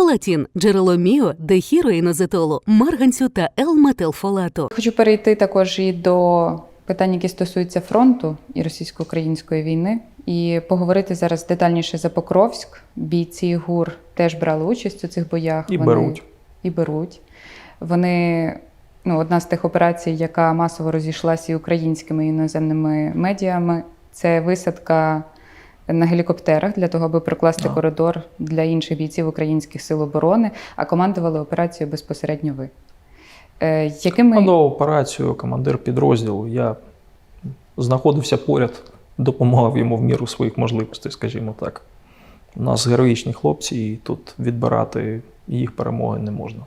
Фолатін – джерело міо, дехіроїнозетолу, марганцю та Л-метилфолату. Хочу перейти також і до питань, які стосуються фронту і російсько-української війни, і поговорити зараз детальніше за Покровськ. Бійці ГУР теж брали участь у цих боях. І беруть. І беруть. Вони ну, одна з тих операцій, яка масово розійшлася і українськими і іноземними медіами, це висадка на гелікоптерах для того, аби прокласти Так. коридор для інших бійців українських сил оборони, а командували операцією безпосередньо ви. Е, якими... Командував операцію, командир підрозділу. Я знаходився поряд, допомагав йому в міру своїх можливостей, скажімо так. У нас героїчні хлопці, і тут відбирати їх перемоги не можна.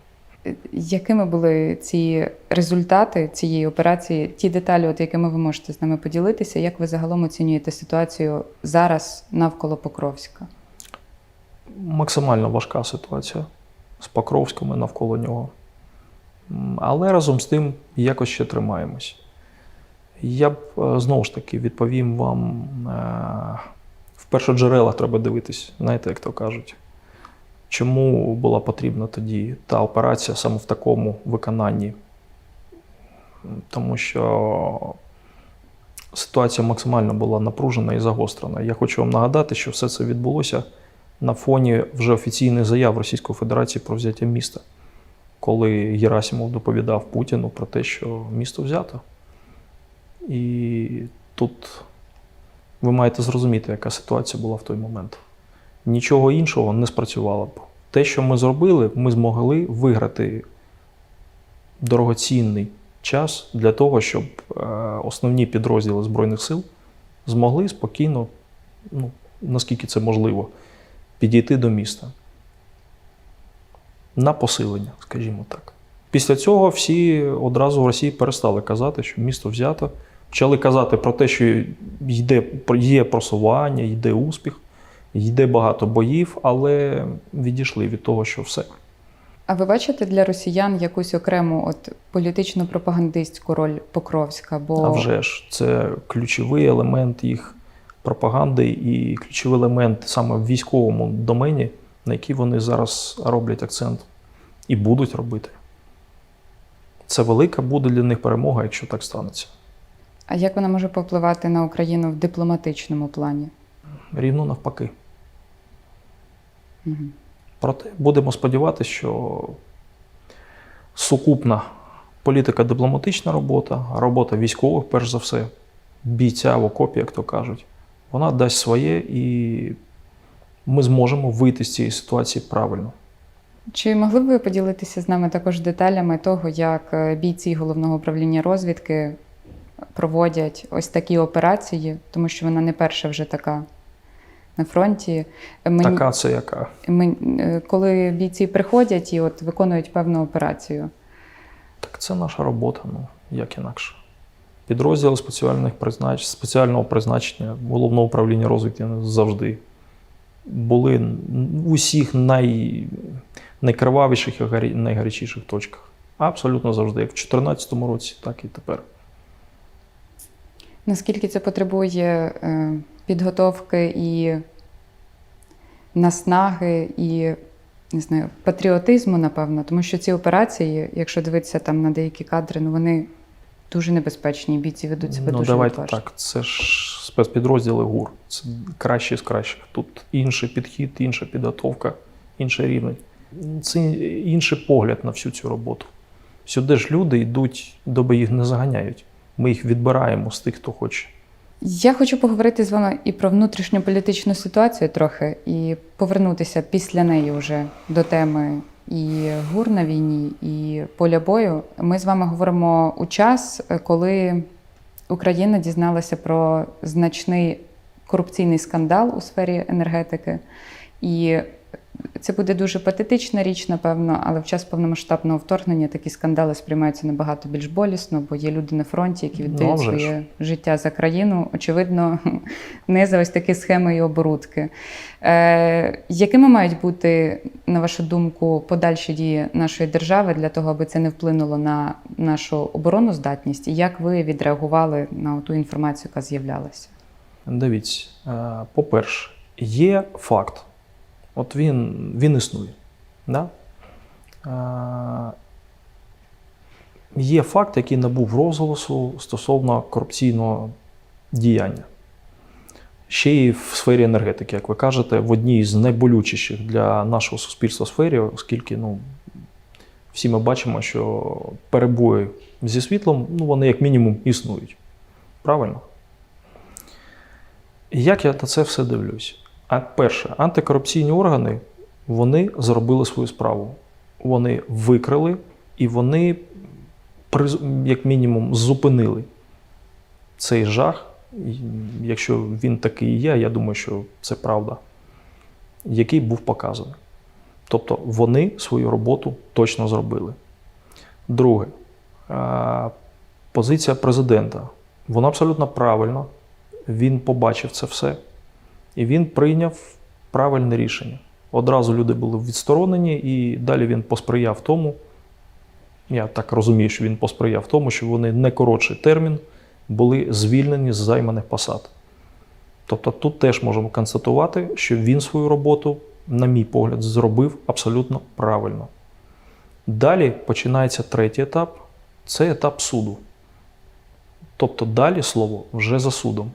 Якими були ці результати цієї операції, ті деталі, от якими ви можете з нами поділитися, як ви загалом оцінюєте ситуацію зараз навколо Покровська? Максимально важка ситуація з Покровськом і навколо нього. Але разом з тим якось ще тримаємось. Я б е, знову ж таки відповім вам: е, в першоджерела треба дивитись, знаєте, як то кажуть. Чому була потрібна тоді та операція саме в такому виконанні? Тому що ситуація максимально була напружена і загострена. Я хочу вам нагадати, що все це відбулося на фоні вже офіційних заяв Російської Федерації про взяття міста, коли Герасимов доповідав Путіну про те, що місто взято. І тут ви маєте зрозуміти, яка ситуація була в той момент. Нічого іншого не спрацювало б. Те, що ми зробили, ми змогли виграти дорогоцінний час для того, щоб е, основні підрозділи Збройних сил змогли спокійно, ну, наскільки це можливо, підійти до міста. На посилення, скажімо так. Після цього всі одразу в Росії перестали казати, що місто взято. Почали казати про те, що йде, є просування, йде успіх, йде багато боїв, але відійшли від того, що все. А ви бачите для росіян якусь окрему от політично пропагандистську роль Покровська? Бо А вже ж це ключовий елемент їх пропаганди і ключовий елемент саме в військовому домені, на який вони зараз роблять акцент і будуть робити. Це велика буде для них перемога, якщо так станеться. а як вона може попливати на Україну в дипломатичному плані? Рівно навпаки. Угу. Проте будемо сподіватися, що сукупна політика дипломатична робота, робота військових, перш за все, бійця в окопі, як то кажуть, вона дасть своє і ми зможемо вийти з цієї ситуації правильно. Чи могли б ви поділитися з нами також деталями того, як е, бійці головного управління розвідки проводять ось такі операції, тому що вона не перша вже така на фронті. Мені, Така це яка. мен- е, коли бійці приходять і от виконують певну операцію. Так це наша робота, ну як інакше. Підрозділи спеціальних признач... спеціального призначення головного управління розвідки завжди були в усіх най... найкривавіших і гарі- найгарячіших точках. Абсолютно завжди. Як в 2014 році, так і тепер. Наскільки це потребує е, підготовки і наснаги, і не знаю, патріотизму, напевно, тому що ці операції, якщо дивитися там на деякі кадри, ну вони дуже небезпечні, бійці ведуть себе ну, дуже давайте відважно. так. Це ж спецпідрозділи ГУР. Це кращі з кращих. Тут інший підхід, інша підготовка, інший рівень. Це інший погляд на всю цю роботу. Сюди ж люди йдуть, доби їх не заганяють. Ми їх відбираємо з тих, хто хоче. Я хочу поговорити з вами і про внутрішньополітичну ситуацію трохи, і повернутися після неї вже до теми і гур на війні, і поля бою. Ми з вами говоримо у час, коли Україна дізналася про значний корупційний скандал у сфері енергетики. І це буде дуже патетична річ, напевно, але в час повномасштабного вторгнення такі скандали сприймаються набагато більш болісно, бо є люди на фронті, які віддають Ну, а ж. своє життя за країну. Очевидно, не за ось такі схеми і оборудки. Е, якими мають бути, на вашу думку, подальші дії нашої держави для того, аби це не вплинуло на нашу обороноздатність? І як ви відреагували на ту інформацію, яка з'являлася? Дивіться, е, по-перше, є факт. От він, він існує. Да? Е, Є факт, який набув розголосу стосовно корупційного діяння. Ще й в сфері енергетики, як ви кажете, в одній з найболючіших для нашого суспільства сфері, оскільки ну, всі ми бачимо, що перебої зі світлом, ну, вони як мінімум існують. Правильно? Як я на це все дивлюсь? Перше, антикорупційні органи вони зробили свою справу. Вони викрили і вони, як мінімум, зупинили цей жах. Якщо він такий є, я думаю, що це правда, який був показаний. Тобто вони свою роботу точно зробили. Друге, позиція президента. Вона абсолютно правильна. Він побачив це все. І він прийняв правильне рішення. Одразу люди були відсторонені, і далі він посприяв тому. Я так розумію, що він посприяв тому, що вони не коротший термін були звільнені з займаних посад. Тобто тут теж можемо констатувати, що він свою роботу, на мій погляд, зробив абсолютно правильно. Далі починається третій етап це етап суду. Тобто далі слово вже за судом.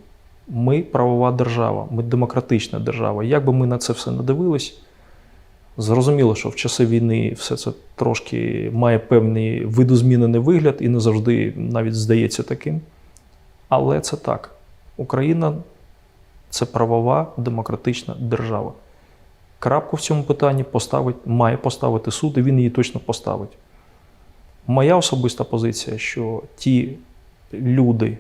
Ми правова держава, ми демократична держава. Як би ми на це все не дивились, зрозуміло, що в часи війни все це трошки має певний видозмінений вигляд і не завжди навіть здається таким. Але це так. Україна це правова демократична держава. Крапку в цьому питанні поставить, має поставити суд, і він її точно поставить. Моя особиста позиція, що ті люди,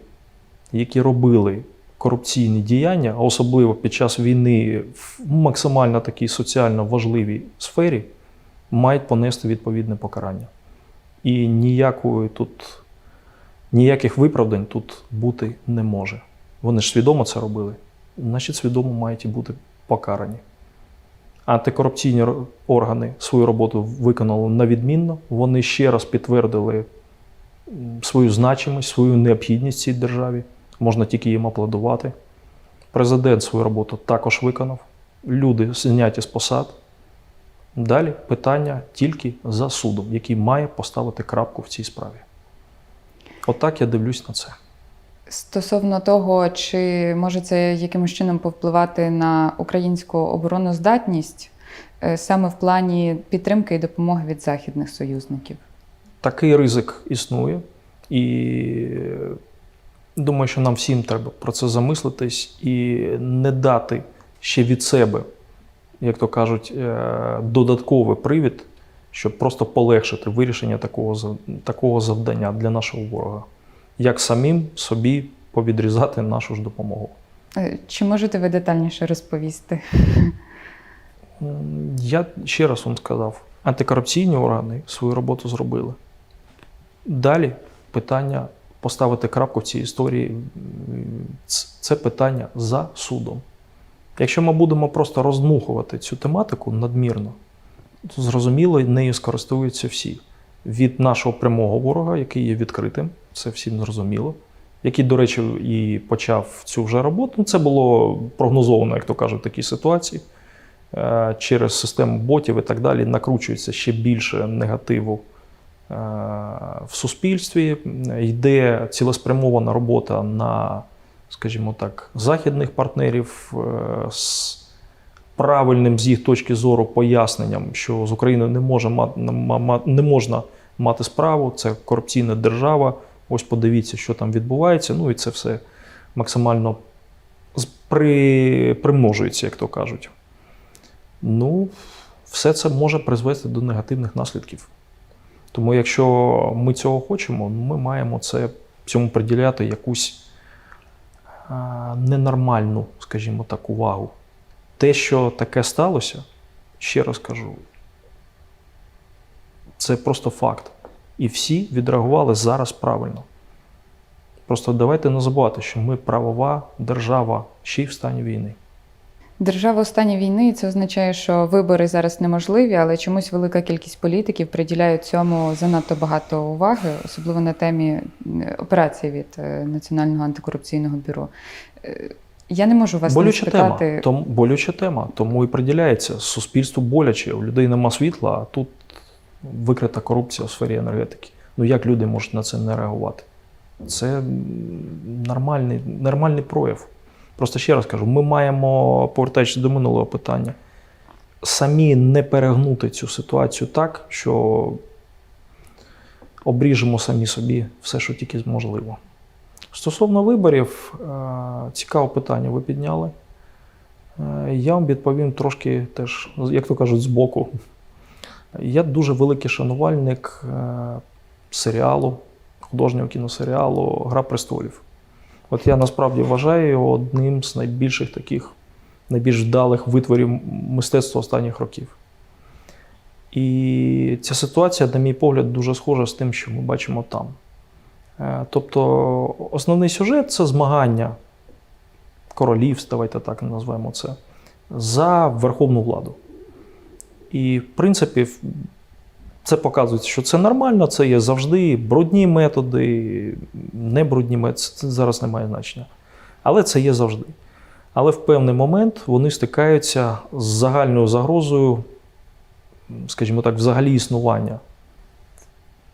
які робили корупційні діяння, а особливо під час війни в максимально такій соціально важливій сфері, мають понести відповідне покарання. І ніякої тут, ніяких виправдань тут бути не може. Вони ж свідомо це робили, значить, свідомо мають і бути покарані. Антикорупційні органи свою роботу виконали на відмінно. Вони ще раз підтвердили свою значимість, свою необхідність цій державі. Можна тільки їм аплодувати. Президент свою роботу також виконав. Люди зняті з посад. Далі питання тільки за судом, який має поставити крапку в цій справі. Отак я дивлюсь на це. Стосовно того, чи може це якимось чином повпливати на українську обороноздатність е, саме в плані підтримки і допомоги від західних союзників? Такий ризик існує, і думаю, що нам всім треба про це замислитись і не дати ще від себе, як то кажуть, е, додатковий привід, щоб просто полегшити вирішення такого, такого завдання для нашого ворога. Як самим собі повідрізати нашу ж допомогу. Е, Чи можете ви детальніше розповісти? Я ще раз вам сказав, антикорупційні органи свою роботу зробили. Далі питання поставити крапку в цій історії це питання за судом. Якщо ми будемо просто роздмухувати цю тематику надмірно, то зрозуміло, нею скористуються всі. Від нашого прямого ворога, який є відкритим, це всім зрозуміло, який, до речі, і почав цю вже роботу. Ну, Це було прогнозовано, як то кажуть, в такій ситуації. Е, Через систему ботів і так далі накручується ще більше негативу в суспільстві. Йде цілеспрямована робота на, скажімо так, західних партнерів е, з правильним з їх точки зору поясненням, що з Україною не, може не можна мати справу, це корупційна держава. Ось подивіться, що там відбувається. Ну і це все максимально при, примножується, як то кажуть. Ну, все це може призвести до негативних наслідків. Тому, якщо ми цього хочемо, ми маємо це, цьому приділяти якусь ненормальну, скажімо так, увагу. Те, що таке сталося, ще раз кажу, це просто факт. І всі відреагували зараз правильно. Просто давайте не забувати, що ми правова держава ще й в стані війни. Держава у стані війни це означає, що вибори зараз неможливі, але чомусь велика кількість політиків приділяють цьому занадто багато уваги, особливо на темі е, операції від е, Національного антикорупційного бюро. Е, Я не можу вас не болюча спитати. тема. Тому, болюча тема. Тому і приділяється. Суспільству боляче. У людей нема світла, а тут викрита корупція у сфері енергетики. Ну як люди можуть на це не реагувати? Це нормальний, нормальний прояв. Просто ще раз кажу: ми маємо, повертаючись до минулого питання, самі не перегнути цю ситуацію так, що обріжемо самі собі все, що тільки можливо. Стосовно виборів, е, цікаве питання ви підняли. Е, Я вам відповім трошки теж, як то кажуть, збоку. Я дуже великий шанувальник е, серіалу, художнього кіносеріалу Гра престолів. От я насправді вважаю його одним з найбільших таких, найбільш вдалих витворів мистецтва останніх років. І ця ситуація, на мій погляд, дуже схожа з тим, що ми бачимо там. Е, Тобто основний сюжет це змагання королівств, давайте так назвемо це, за верховну владу. І, в принципі, це показується, що це нормально, це є завжди брудні методи, не брудні методи, це зараз не має значення. Але це є завжди. Але в певний момент вони стикаються з загальною загрозою, скажімо так, взагалі існування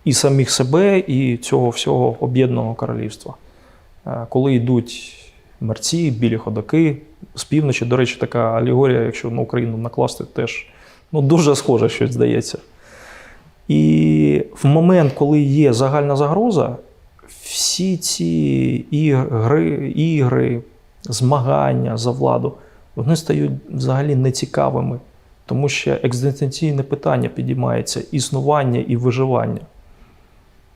і самих себе, і цього всього об'єднаного королівства. Е, Коли йдуть мерці, білі ходаки з півночі, до речі, така алегорія, якщо на Україну накласти, теж ну, дуже схоже щось здається. І в момент, коли є загальна загроза, всі ці ігри, ігри змагання за владу, вони стають взагалі нецікавими, тому що екзистенційне питання підіймається існування і виживання.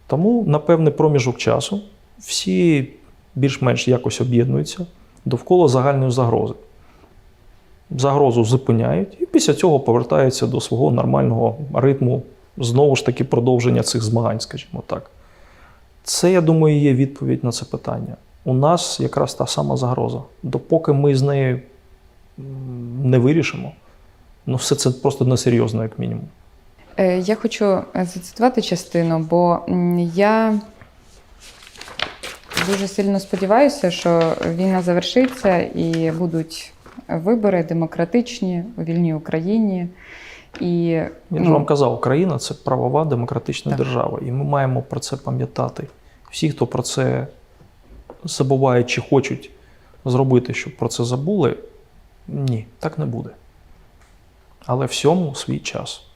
Тому на певний проміжок часу всі більш-менш якось об'єднуються довкола загальної загрози. Загрозу зупиняють і після цього повертаються до свого нормального ритму, знову ж таки, продовження цих змагань, скажімо так. Це, я думаю, є відповідь на це питання. У нас якраз та сама загроза. Допоки ми з нею не вирішимо, ну все це просто несерйозно, як мінімум. Е, Я хочу е, зацитувати частину, бо я дуже сильно сподіваюся, що війна завершиться і будуть вибори демократичні у вільній Україні. І Я ну, ж вам казав, Україна це правова демократична Так. держава, і ми маємо про це пам'ятати. Всі, хто про це забуває чи хочуть зробити, щоб про це забули, ні, так не буде. Але всьому свій час.